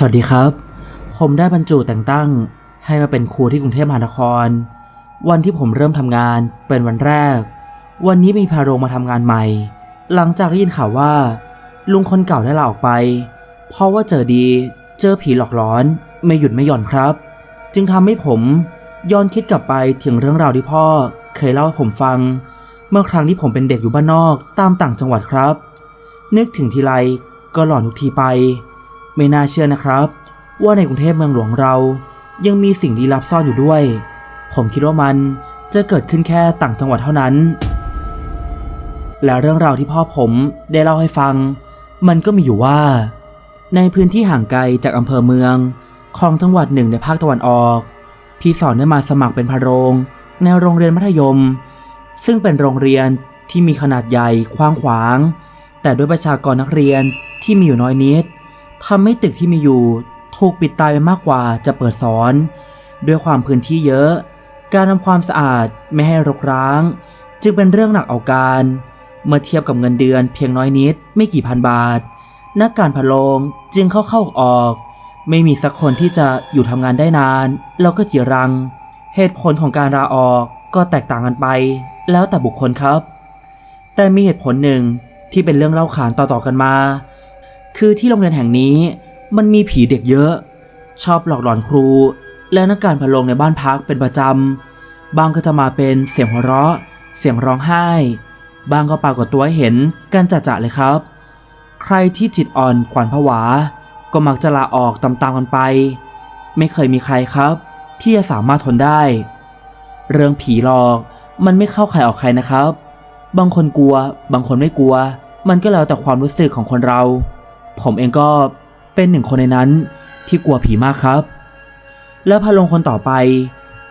สวัสดีครับ ผมได้บรรจุแต่งตั้ง ให้มาเป็นครูที่กรุงเทพมหานคร วันที่ผมเริ่มทำงานเป็นวันแรก วันนี้มีพาโรงมาทำงานใหม่ หลังจากได้ยินข่าวว่า ลุงคนเก่าได้ลาออกไป เพราะว่าเจอดีเจอผีหลอกหลอน ไม่หยุดไม่หย่อนครับ จึงทำให้ผมย้อนคิดกลับไปถึงเรื่องราวที่พ่อ เคยเล่าให้ผมฟัง เมื่อครั้งที่ผมเป็นเด็กอยู่บ้านนอกตามต่างจังหวัดครับ นึกถึงทีไรก็หลอนทุกทีไป ไม่น่าเชื่อนะครับ ว่าในกรุงเทพเมืองหลวงเรา ยังมีสิ่งลี้ลับซ่อนอยู่ด้วย ผมคิดว่ามันจะเกิดขึ้นแค่ต่างจังหวัดเท่านั้น และเรื่องราวที่พ่อผมได้เล่าให้ฟัง มันก็มีอยู่ว่า ในพื้นที่ห่างไกลจากอำเภอเมือง ของจังหวัดหนึ่งในภาคตะวันออก พี่สอนได้มาสมัครเป็นพาโรงในโรงเรียนมัธยม ซึ่งเป็นโรงเรียนที่มีขนาดใหญ่กว้างขวาง แต่ด้วยประชากรนักเรียนที่มีอยู่น้อยนิด ทำให้ตึกที่มีอยู่ถูกปิดตายไปมากกว่าจะเปิดสอน ด้วยความพื้นที่เยอะ การทำความสะอาดไม่ให้รกร้าง จึงเป็นเรื่องหนักเอาการ เมื่อเทียบกับเงินเดือนเพียงน้อยนิดไม่กี่พันบาท นักการพะโลงจึงเข้าเข้าออก ไม่มีสักคนที่จะอยู่ทำงานได้นาน แล้วก็จีรัง เหตุผลของการลาออกก็แตกต่างกันไป แล้วแต่บุคคลครับ แต่มีเหตุผลหนึ่งที่เป็นเรื่องเล่าขานต่อๆกันมา คือที่โรงเรียนแห่งนี้มันมีผีเด็กเยอะ ชอบหลอกหลอนครู และนักการพลงในบ้านพักเป็นประจำ บางก็จะมาเป็นเสียงหัวเราะ เสียงร้องไห้ บางก็ปรากฏตัวให้เห็นกันจะๆเลยครับ ใครที่จิตอ่อนขวัญผวา ก็มักจะลาออกตามๆกันไป ไม่เคยมีใครครับ ที่จะสามารถทนได้ เรื่องผีหลอกมันไม่เข้าใครออกใครนะครับ บางคนกลัว บางคนไม่กลัว มันก็แล้วแต่ความรู้สึกของคนเรา ผมเองก็เป็นหนึ่งคนในนั้นที่กลัวผีมากครับ แล้วพะโลงคนต่อไป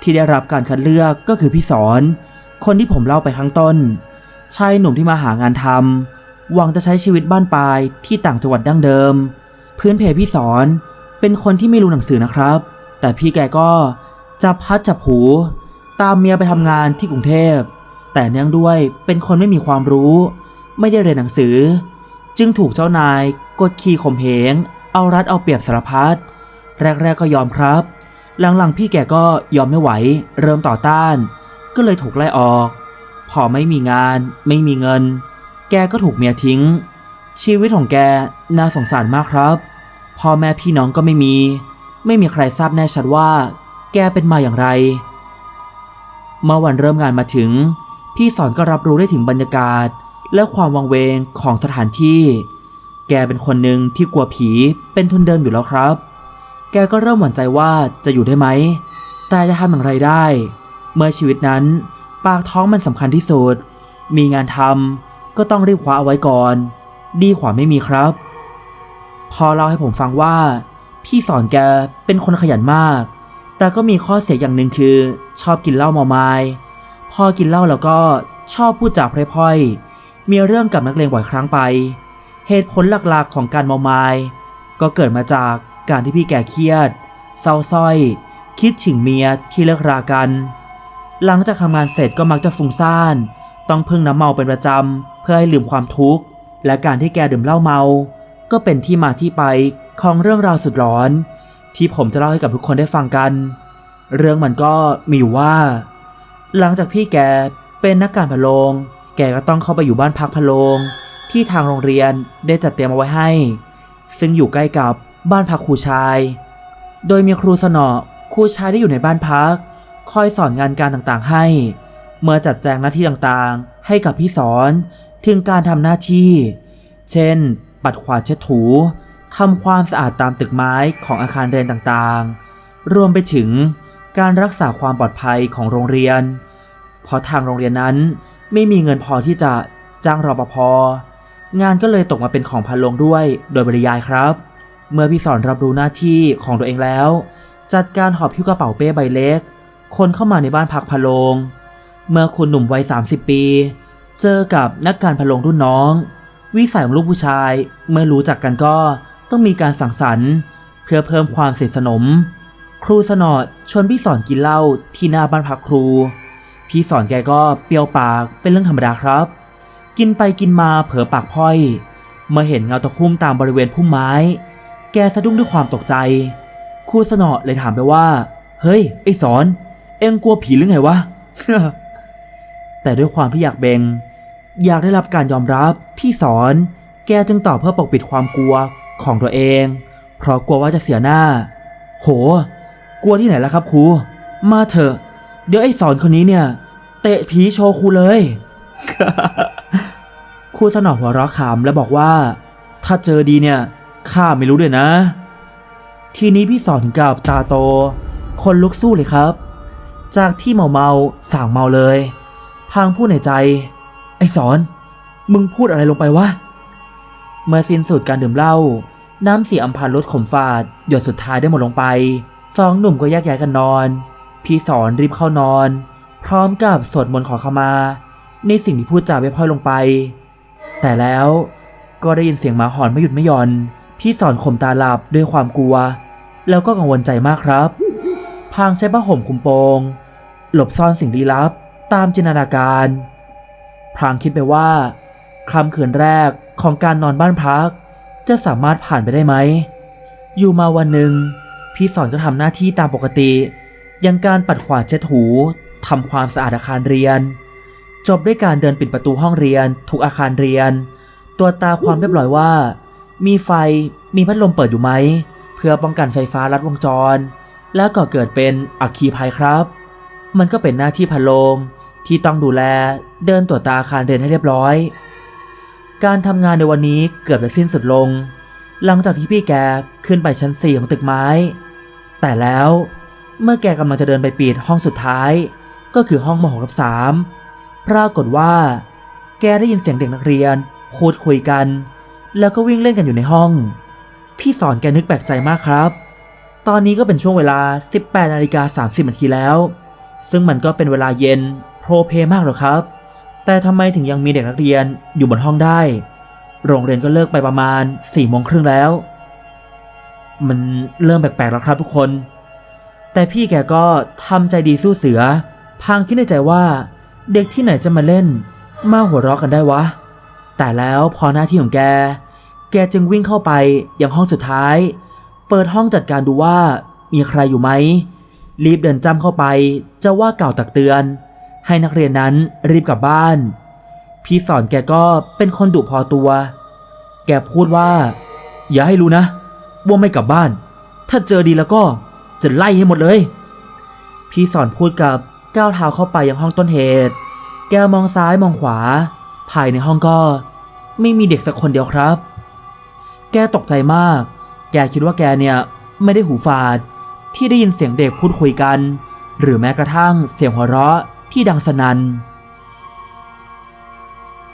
ที่ได้รับการคัดเลือกก็คือพี่สอน คนที่ผมเล่าไปข้างต้น ชายหนุ่มที่มาหางานทำหวังจะใช้ชีวิตบ้านปลายที่ต่างจังหวัดดั้งเดิม พื้นเพพี่สอนเป็นคนที่ไม่รู้หนังสือนะครับ แต่พี่แกก็จะพัดจับหูตามเมียไปทำงานที่กรุงเทพ แต่เนื่องด้วยเป็นคนไม่มีความรู้ ไม่ได้เรียนหนังสือ จึงถูกเจ้านาย กดขี่ข่มเหง เอารัดเอาเปรียบสารพัด แรกๆก็ยอมครับ หลังๆพี่แกก็ยอมไม่ไหว เริ่มต่อต้าน ก็เลยถูกไล่ออก พอไม่มีงาน ไม่มีเงิน แกก็ถูกเมียทิ้ง ชีวิตของแกน่าสงสารมากครับ พ่อแม่พี่น้องก็ไม่มี ไม่มีใครทราบแน่ชัดว่า แกเป็นมาอย่างไร เมื่อวันเริ่มงานมาถึง พี่สอนก็รับรู้ได้ถึงบรรยากาศและความวังเวงของสถานที่ แกเป็นคนหนึ่งที่กลัวผีเป็นทุนเดิมอยู่แล้วครับ แกก็เริ่มหวั่นใจว่าจะอยู่ได้ไหม แต่จะทำอย่างไรได้ เมื่อชีวิตนั้น ปากท้องมันสำคัญที่สุด มีงานทำก็ต้องรีบคว้าเอาไว้ก่อน ดีกว่าไม่มีครับ พอเล่าให้ผมฟังว่า พี่สอนแกเป็นคนขยันมาก แต่ก็มีข้อเสียอย่างหนึ่งคือ ชอบกินเหล้าเมาไม้พอกินเหล้าแล้วก็ชอบพูดจาพร่อยๆมีเรื่องกับนักเลงบ่อยครั้งไป เหตุผลหลักๆของการเมาไม้ก็เกิดมาจากการที่พี่แกเครียด เศร้าส้อย คิดถึงเมียที่เลิกรากัน หลังจากทำงานเสร็จก็มักจะฟุ้งซ่าน ต้องพึ่งน้ำเมาเป็นประจำเพื่อให้ลืมความทุกข์ และการที่แกดื่มเหล้าเมา ก็เป็นที่มาที่ไปของเรื่องราวสุดร้อน ที่ผมจะเล่าให้กับทุกคนได้ฟังกัน เรื่องมันก็มีอยู่ว่า หลังจากพี่แกเป็นนักการพะโลง แกก็ต้องเข้าไปอยู่บ้านพักพะโลง ที่ทางโรงเรียนได้จัดเตรียมเอาไว้ให้ ซึ่งอยู่ใกล้กับบ้านพักครูชาย โดยมีครูสนอครูชายที่อยู่ในบ้านพัก คอยสอนงานการต่างๆให้ เมื่อจัดแจงหน้าที่ต่างๆ ให้กับพี่สอนถึงการทำหน้าที่ เช่น ปัดขวาดเช็ดถูทำความสะอาดตามตึกไม้ของอาคารเรียนต่างๆ รวมไปถึงการรักษาความปลอดภัยของโรงเรียน เพราะทางโรงเรียนนั้นไม่มีเงินพอที่จะจ้างรปภ งานก็เลยตกมาเป็นของพันลงด้วย โดยบริยายครับ เมื่อพี่สอนรับรู้หน้าที่ของตัวเองแล้ว จัดการหอบพิ้วกระเป๋าเป้ใบเล็ก คนเข้ามาในบ้านพักพะโลง เมื่อคุณหนุ่มวัย 30 ปี เจอกับนักการพะโลงรุ่นน้อง วิสัยของลูกผู้ชาย เมื่อรู้จักกันก็ต้องมีการสังสรรค์เพื่อเพิ่มความสนิทสนม ครูสนอดชวนพี่สอนกินเหล้าที่หน้าบ้านพักครู พี่สอนแกก็เปรี้ยวปากเป็นเรื่องธรรมดาครับ กินไปกินมาเผลอปากพ่อย เมื่อเห็นเงาตะคุ่มตามบริเวณพุ่มไม้ แกสะดุ้งด้วยความตกใจ ครูสนอเลยถามไปว่า เฮ้ย ไอ้สอน เอ็งกลัวผีหรือไงวะ แต่ด้วยความที่อยากเบง อยากได้รับการยอมรับที่สอน แกจึงตอบเพื่อปกปิดความกลัวของตัวเอง เพราะกลัวว่าจะเสียหน้า โห กลัวที่ไหนล่ะครับครู มาเถอะ เดี๋ยวไอ้สอนคนนี้เนี่ย เตะผีโชว์ครูเลย ครูสนอหัวเราะขำและบอกว่า ถ้าเจอดีเนี่ยข้าไม่รู้ด้วยนะ ทีนี้พี่สอนถึงกับตาโต คนลุกสู้เลยครับ จากที่เมาเมาสั่งเมาเลย พางพูดในใจ ไอ้สอน มึงพูดอะไรลงไปวะเมื่อสิ้นสุดการดื่มเหล้าน้ำเสียอัมพานลดขมฝาด หยดสุดท้ายได้หมดลงไปสองหนุ่มก็แยกย้ายกันนอน พี่สอนรีบเข้านอน พร้อมกับสวดมนต์ขอขมา ในสิ่งที่พูดจาไม่พร่อยลงไป แต่แล้วก็ได้ยินเสียงหมาหอนไม่หยุดไม่หย่อน พี่สอนข่มตาหลับด้วยความกลัว แล้วก็กังวลใจมากครับ พางใช้ผ้าห่มคุมโปง หลบซ่อนสิ่งลี้ลับตามจินตนาการ พรางคิดไปว่าคำคืนแรกของการนอนบ้านพัก จะสามารถผ่านไปได้ไหม อยู่มาวันหนึ่ง พี่สอนก็ทำหน้าที่ตามปกติอยังการปัดขวาดเช็ดหูทำความสะอาดอาคารเรียน จบด้วยการเดินปิดประตูห้องเรียน ทุกอาคารเรียน ตัวจตาความเรียบร้อยว่า มีไฟมีพัดลมเปิดอยู่ไหม เพื่อป้องกันไฟฟ้าลัดวงจร แล้วก็เกิดเป็นอัคคีภัยครับ มันก็เป็นหน้าที่พะโลงที่ต้องดูแลเดินตรวจตาอาคารเรียนให้เรียบร้อย การทำงานในวันนี้เกือบจะสิ้นสุดลง หลังจากที่พี่แกขึ้นไปชั้นสี่ของตึกไม้ แต่แล้วเมื่อแกกำลังจะเดินไปปิดห้องสุดท้าย ก็คือห้องมหกับสาม ปรากฏว่า แกได้ยินเสียงเด็กนักเรียนพูดคุยกัน แล้วก็วิ่งเล่นกันอยู่ในห้อง พี่สอนแกนึกแปลกใจมากครับ ตอนนี้ก็เป็นช่วงเวลา 18นาฬิกา30นาทีแล้ว ซึ่งมันก็เป็นเวลาเย็นโพรเพมากหรอครับ แต่ทำไมถึงยังมีเด็กนักเรียนอยู่บนห้องได้ โรงเรียนก็เลิกไปประมาณ4ี่โมงครึ่งแล้ว มันเริ่มแปลกๆแล้วครับทุกคน แต่พี่แกก็ทำใจดีสู้เสือ พังคิดในใจว่า เด็กที่ไหนจะมาเล่น มาหัวเราะกันได้วะ แต่แล้วพอหน้าที่ของแก แกจึงวิ่งเข้าไปยังห้องสุดท้าย เปิดห้องจัดการดูว่ามีใครอยู่ไหม รีบเดินจ้ำเข้าไปจะว่าเก่าตักเตือน ให้นักเรียนนั้นรีบกลับบ้าน พี่สอนแกก็เป็นคนดุพอตัว แกพูดว่า อย่าให้รู้นะ ว่าไม่กลับบ้าน ถ้าเจอดีแล้วก็จะไล่ให้หมดเลย พี่สอนพูดกับ ก้าวเท้าเข้าไปยังห้องต้นเหตุ แกมองซ้ายมองขวา ภายในห้องก็ ไม่มีเด็กสักคนเดียวครับ แกตกใจมาก แกคิดว่าแกเนี่ยไม่ได้หูฝาด ที่ได้ยินเสียงเด็กพูดคุยกัน หรือแม้กระทั่งเสียงหัวเราะที่ดังสนัน่น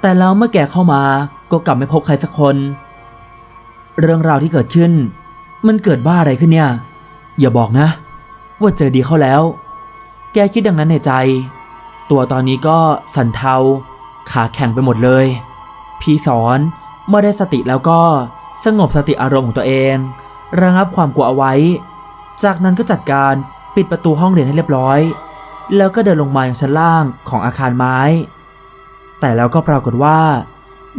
แต่แล้วเมื่อแกเข้ามาก็กลับไม่พบใครสักคน เรื่องราวที่เกิดขึ้น มันเกิดบ้าอะไรขึ้นเนี่ย อย่าบอกนะ ว่าเจอดีเข้าแล้ว แกคิดดังนั้นในใจ ตัวตอนนี้ก็สั่นเทา ขาแข็งไปหมดเลย พี่สอนเมื่อได้สติแล้วก็สงบสติอารมณ์ของตัวเอง ระงับความกลัวเอาไว้ จากนั้นก็จัดการปิดประตูห้องเรียนให้เรียบร้อย แล้วก็เดินลงมายังชั้นล่างของอาคารไม้ แต่แล้วก็ปรากฏว่า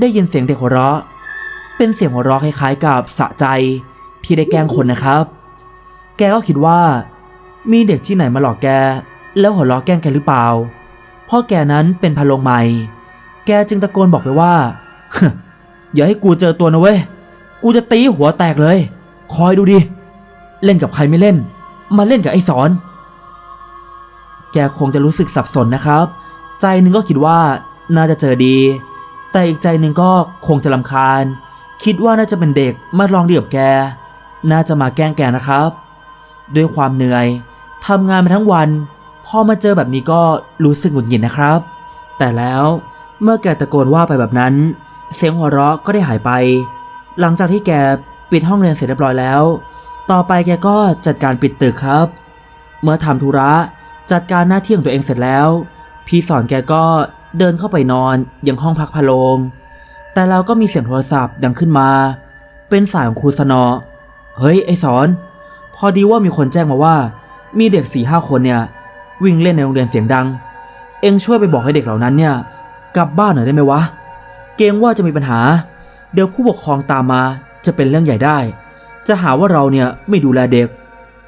ได้ยินเสียงเด็กหัวเราะ เป็นเสียงหัวเราะคล้ายๆกับสะใจที่ได้แกล้งคนนะครับ แกก็คิดว่า มีเด็กที่ไหนมาหลอกแก แล้วหัวเราะแกล้งแกหรือเปล่าพราะแกนั้นเป็นพะโลงใหม่ แกจึงตะโกนบอกไปว่าอย่าให้กูเจอตัวนะเว้ย กูจะตีหัวแตกเลย คอยดูดิ เล่นกับใครไม่เล่น มาเล่นกับไอ้สอน แกคงจะรู้สึกสับสนนะครับ ใจหนึ่งก็คิดว่าน่าจะเจอดี แต่อีกใจหนึ่งก็คงจะลำคาญ คิดว่าน่าจะเป็นเด็กมาลองเดียบแก น่าจะมาแกล้งแกนะครับ ด้วยความเหนื่อยทำงานมาทั้งวัน พอมาเจอแบบนี้ก็รู้สึกหงุดหงิดนะครับ แต่แล้วเมื่อแกตะโกนว่าไปแบบนั้น เสียงหัวเราะก็ได้หายไป หลังจากที่แกปิดห้องเรียนเสร็จเรียบร้อยแล้ว ต่อไปแกก็จัดการปิดตึกครับ เมื่อทำธุระจัดการหน้าที่ของตัวเองเสร็จแล้ว พี่สอนแกก็เดินเข้าไปนอนยังห้องพักพะโลง แต่เราก็มีเสียงโทรศัพท์ดังขึ้นมา เป็นสายของครูสนอ เฮ้ยไอสอน พอดีว่ามีคนแจ้งมาว่า มีเด็กสี่ห้าคนเนี่ย วิ่งเล่นในโรงเรียนเสียงดัง เองช่วยไปบอกให้เด็กเหล่านั้นเนี่ย กลับบ้านหน่อยได้ไหมวะ เกรงว่าจะมีปัญหา เดี๋ยวผู้ปกครองตามมาจะเป็นเรื่องใหญ่ได้ จะหาว่าเราเนี่ยไม่ดูแลเด็ก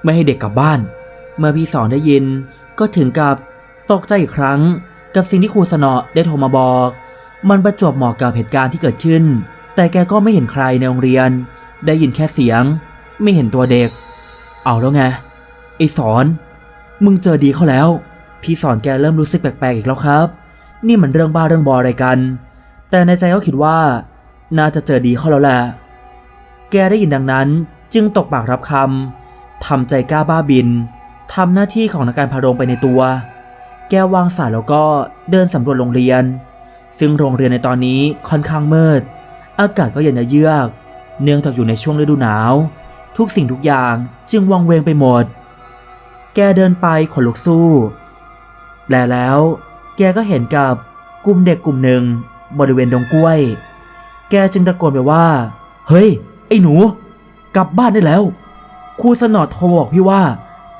ไม่ให้เด็กกลับบ้าน เมื่อพี่สอนได้ยินก็ถึงกับตกใจอีกครั้ง กับสิ่งที่ครูสนอได้โทรมาบอก มันประจวบเหมาะกับเหตุการณ์ที่เกิดขึ้น แต่แกก็ไม่เห็นใครในโรงเรียน ได้ยินแค่เสียง ไม่เห็นตัวเด็ก เอาแล้วไงไอสอน มึงเจอดีเขาแล้ว พี่สอนแกเริ่มรู้สึกแปลกๆอีกแล้วครับ นี่มันเรื่องบ้าเรื่องบออะไรกัน แต่ในใจเขาคิดว่า น่าจะเจอดีเขาแล้วแหละ แกได้ยินดังนั้นจึงตกปากรับคำทำใจกล้าบ้าบินทำหน้าที่ของนักการพารงไปในตัว แกวางสายแล้วก็เดินสำรวจโรงเรียน ซึ่งโรงเรียนในตอนนี้ค่อนข้างมืด อากาศก็เย็นเยือก เนื่องจากอยู่ในช่วงฤดูหนาว ทุกสิ่งทุกอย่างจึงวังเวงไปหมด แกเดินไปขนลุกสู้ และแล้วแกก็เห็นกับกลุ่มเด็กกลุ่มหนึ่งบริเวณดงกล้วย แกจึงตะโกนไปว่า เฮ้ย ไอ้หนู กลับบ้านได้แล้ว ครูสนอดโทรบอกพี่ว่า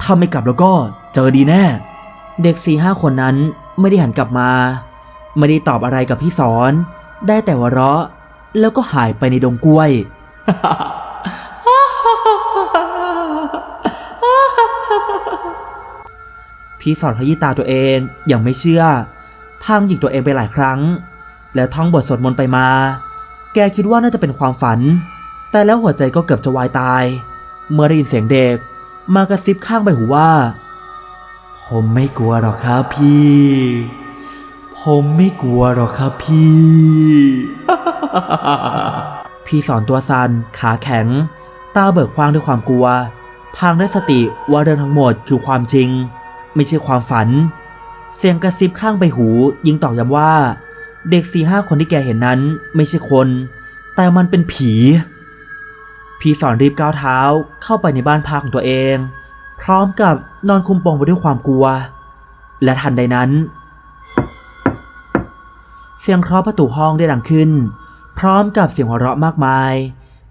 ถ้าไม่กลับแล้วก็เจอดีแน่ เด็กสี่ห้าคนนั้นไม่ได้หันกลับมา ไม่ได้ตอบอะไรกับพี่สอน ได้แต่วเราะ แล้วก็หายไปในดงกล้วย พี่สอนขยี้ตาตัวเองอย่างไม่เชื่อพางหยิกตัวเองไปหลายครั้ง แล้วท่องบทสวดมนต์ไปมา แกคิดว่าน่าจะเป็นความฝัน แต่แล้วหัวใจก็เกือบจะวายตาย เมื่อได้ยินเสียงเด็กมากระซิบข้างใบหูว่า ผมไม่กลัวหรอกครับพี่ ผมไม่กลัวหรอกครับพี่ พี่สอนตัวสันขาแข็ง ตาเบิกกว้างด้วยความกลัว พางได้สติว่าเรื่องทั้งหมดคือความจริง ไม่ใช่ความฝัน เสียงกระซิบข้างใบหูยิงตอกย้ำว่า เด็กสี่ห้าคนที่แกเห็นนั้นไม่ใช่คน แต่มันเป็นผี พี่สอนรีบก้าวเท้าเข้าไปในบ้านพักของตัวเอง พร้อมกับนอนคุมโปงไปด้วยความกลัว และทันใดนั้น เสียงเคาะประตูห้องได้ดังขึ้น พร้อมกับเสียงหัวเราะมากมาย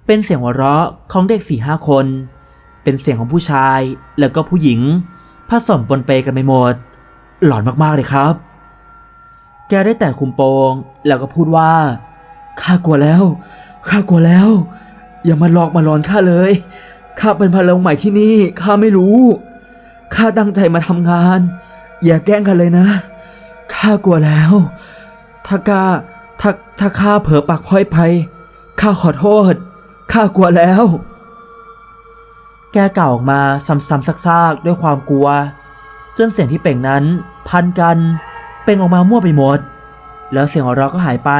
เป็นเสียงหัวเราะของเด็กสี่ห้าคน เป็นเสียงของผู้ชายแล้วก็ผู้หญิง ผสมปนเปกันไปหมด หลอนมากๆเลยครับ แกได้แต่คุมโปงแล้วก็พูดว่าข้ากลัวแล้วข้ากลัวแล้ว อย่ามาหลอกมาหลอนข้าเลยข้าเป็นพลังใหม่ที่นี่ข้าไม่รู้ข้าตั้งใจมาทำงาน อย่าแกล้งกันเลยนะข้ากลัวแล้ว ถ้าข้าถ้าถ้าข้าเผลอปากพร่อยไปข้าขอโทษข้ากลัวแล้ว แกกล่าวออกมาซ้ำๆซากๆด้วยความกลัว จนเสียงที่เป่งนั้น พันกัน เป่งออกมามั่วไปหมด แล้วเสียงหัวเราะก็หายไป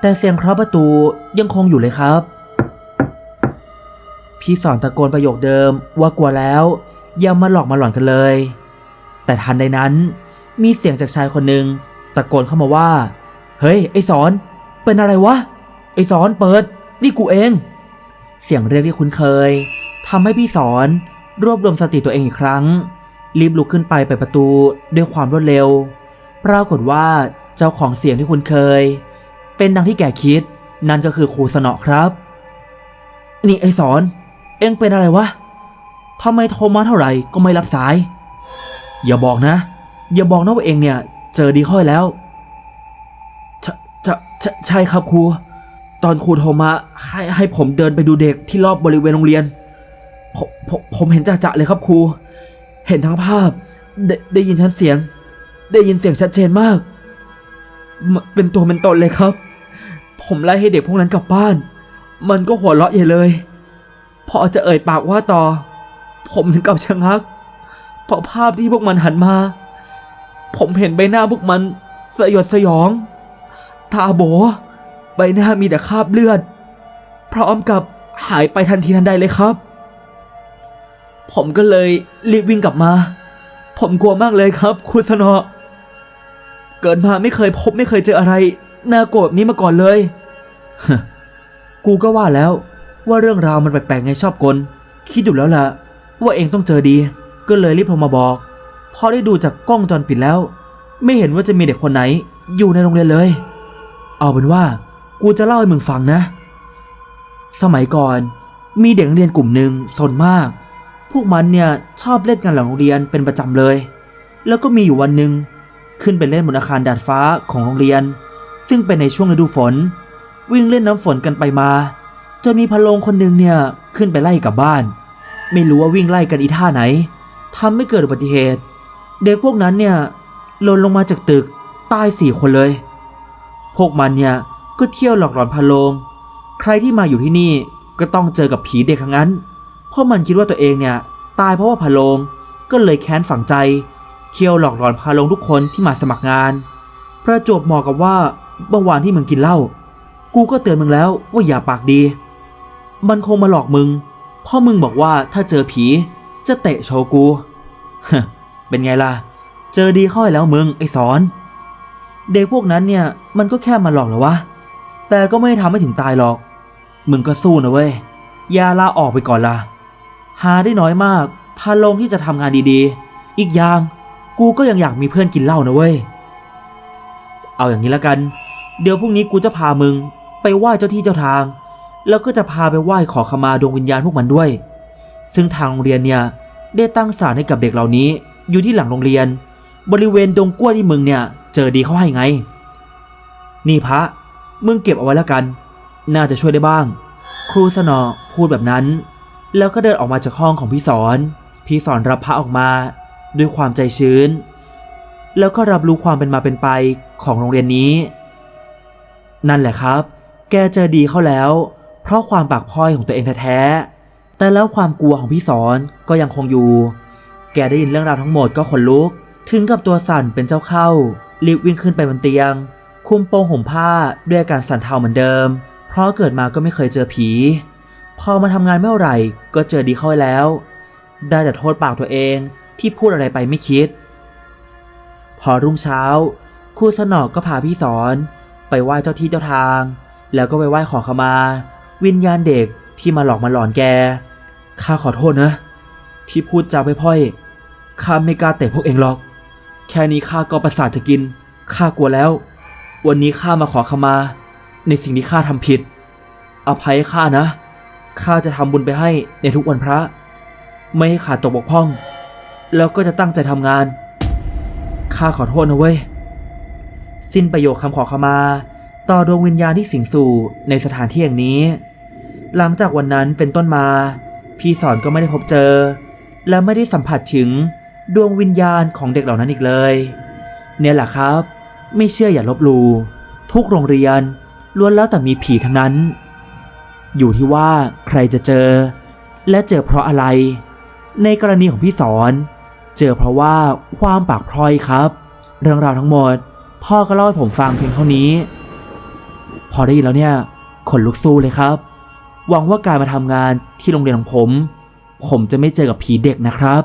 แต่เสียงเคาะประตูยังคงอยู่เลยครับ พี่สอนตะโกนประโยคเดิมว่ากลัวแล้ว อย่ามาหลอกมาหลอนกันเลย แต่ทันใดนั้น มีเสียงจากชายคนหนึ่งตะโกนเข้ามาว่า เฮ้ย ไอสอน เป็นอะไรวะ ไอสอนเปิด นี่กูเอง เสียงเรียกที่คุ้นเคย ทำให้พี่สอนรวบรวมสติตัวเองอีกครั้ง รีบลุกขึ้นไปเปิดประตูด้วยความรวดเร็ว ปรากฏว่าเจ้าของเสียงที่คุ้นเคย เป็นดังที่แกคิด นั่นก็คือครูสนอครับ นี่ไอสอน เอ็งเป็นอะไรวะทำไมโทรมาเท่าไหร่ก็ไม่รับสาย อย่าบอกนะ อย่าบอกนะว่าเองเนี่ย เจอดีค่อยแล้วใช่ใช่ใช่ใช่ครับครู ตอนครูโทรมาให้ให้ผมเดินไปดูเด็กที่รอบบริเวณโรงเรียน ผมผมผมเห็นจ่าๆเลยครับครู เห็นทั้งภาพ ได้ได้ยินทั้งเสียง ได้ยินเสียงชัดเจนมาก เป็นตัวเป็นตนเลยครับ ผมไล่ให้เด็กพวกนั้นกลับบ้าน มันก็หัวเราะใหญ่เลย พอจะเอ่ยปากว่าต่อ ผมถึงกับชะงักเพราะภาพที่พวกมันหันมา ผมเห็นใบหน้าพวกมันสยดสยอง ตาโบ ใบหน้ามีแต่คราบเลือด พร้อมกับหายไปทันทีทันใดเลยครับ ผมก็เลยรีบวิ่งกลับมา ผมกลัวมากเลยครับ คุณสนอ เกิดมาไม่เคยพบไม่เคยเจออะไรน่ากลัวแบบนี้มาก่อนเลย กูก็ว่าแล้ว ว่าเรื่องราวมันแปลกๆไงชอบกล คิดอยู่แล้วล่ะ ว่าเองต้องเจอดี ก็เลยรีบโทรมาบอก พอได้ดูจากกล้องวงจรปิดแล้ว ไม่เห็นว่าจะมีเด็กคนไหน อยู่ในโรงเรียนเลย เอาเป็นว่า กูจะเล่าให้มึงฟังนะ สมัยก่อนมีเด็กเรียนกลุ่มหนึ่งสนมาก พวกมันเนี่ยชอบเล่นกันหลังโรงเรียนเป็นประจำเลย แล้วก็มีอยู่วันหนึ่งขึ้นไปเล่นบนอาคารดาดฟ้าของโรงเรียน ซึ่งเป็นในช่วงฤดูฝน วิ่งเล่นน้ำฝนกันไปมาจนมีพะโลงคนหนึ่งเนี่ยขึ้นไปไล่กลับบ้าน ไม่รู้ว่าวิ่งไล่กันอีท่าไหนทำไม่เกิดอุบัติเหตุ เด็กพวกนั้นเนี่ยหล่นลงมาจากตึกตายสี่คนเลย พวกมันเนี่ยก็เที่ยวหลอกหลอนพะโลง ใครที่มาอยู่ที่นี่ก็ต้องเจอกับผีเด็กทั้งนั้น เพราะมันคิดว่าตัวเองเนี่ยตายเพราะว่าพะโลงก็เลยแค้นฝังใจ เที่ยวหลอกหลอนพะโลงทุกคนที่มาสมัครงาน ประจวบเหมาะกับว่าเมื่อวานที่มึงกินเหล้า กูก็เตือนมึงแล้วว่าอย่าปากดี มันคงมาหลอกมึง เพราะมึงบอกว่าถ้าเจอผีจะเตะโชกู เป็นไงล่ะ เจอดีเข้าให้แล้วมึงไอ้สอน เด็กพวกนั้นเนี่ยมันก็แค่มาหลอกเหรอวะ แต่ก็ไม่ทำให้ถึงตายหรอก มึงก็สู้นะเว้ย อย่าลาออกไปก่อนล่ะ หาได้น้อยมาก พาลงที่จะทำงานดีๆ อีกอย่าง กูก็ยังอยากมีเพื่อนกินเหล้านะเว้ย เอาอย่างนี้ละกัน เดี๋ยวพรุ่งนี้กูจะพามึงไปไหว้เจ้าที่เจ้าทาง แล้วก็จะพาไปไหว้ขอขมาดวงวิญญาณพวกมันด้วย ซึ่งทางโรงเรียนเนี่ยได้ตั้งศาลให้กับเด็กเหล่านี้ อยู่ที่หลังโรงเรียน บริเวณดงกล้วยที่มึงเนี่ยเจอดีเขาให้ไง นี่พระ มึงเก็บเอาไว้แล้วกัน น่าจะช่วยได้บ้าง ครูสนอพูดแบบนั้น แล้วก็เดินออกมาจากห้องของพี่สอน พี่สอนรับพระออกมา ด้วยความใจชื้น แล้วก็รับรู้ความเป็นมาเป็นไปของโรงเรียนนี้ นั่นแหละครับ แกเจอดีเข้าแล้ว เพราะความปากพร่อยของตัวเองแท้ๆ แต่แล้วความกลัวของพี่สอนก็ยังคงอยู่ แกได้ยินเรื่องราวทั้งหมดก็ขนลุก ถึงกับตัวสั่นเป็นเจ้าเข้า รีบวิ่งขึ้นไปบนเตียง คุมโปงห่มผ้าด้วยอาการสั่นเทาเหมือนเดิม เพราะเกิดมาก็ไม่เคยเจอผี พอมาทำงานไม่เท่าไหร่ก็เจอดีเข้าแล้ว ได้แต่โทษปากตัวเองที่พูดอะไรไปไม่คิด พอรุ่งเช้าครูสนอกก็พาพี่สอนไปไหว้เจ้าที่เจ้าทาง แล้วก็ไปไหว้ขอขมา วิญญาณเด็กที่มาหลอกมาหลอนแกข้าขอโทษนะ ที่พูดจาไปพ่อยข้าไม่กล้าเตะพวกเองหรอก แค่นี้ข้าก็ประสาทจะกินข้ากลัวแล้ว วันนี้ข้ามาขอขมา ในสิ่งที่ข้าทำผิดอภัยข้านะ ข้าจะทำบุญไปให้ในทุกวันพระ ไม่ให้ขาดตกบกพร่อง แล้วก็จะตั้งใจทำงาน ข้าขอโทษนะเว้ย สิ้นประโยคคำขอขมา ต่อดวงวิญญาณที่สิงสู่ในสถานที่แห่งนี้ หลังจากวันนั้นเป็นต้นมา พี่สอนก็ไม่ได้พบเจอ และไม่ได้สัมผัสถึงดวงวิญญาณของเด็กเหล่านั้นอีกเลย เนี่ยแหละครับ ไม่เชื่ออย่าลบหลู่ทุกโรงเรียนล้วนแล้วแต่มีผีทั้งนั้น อยู่ที่ว่าใครจะเจอ และเจอเพราะอะไร ในกรณีของพี่สอน เจอเพราะว่าความปากพร้อยครับ เรื่องราวทั้งหมด พ่อก็เล่าให้ผมฟังเพียงเท่านี้ พอได้ยินแล้วเนี่ยขนลุกสู้เลยครับ หวังว่าการมาทำงานที่โรงเรียนของผม ผมจะไม่เจอกับผีเด็กนะครับ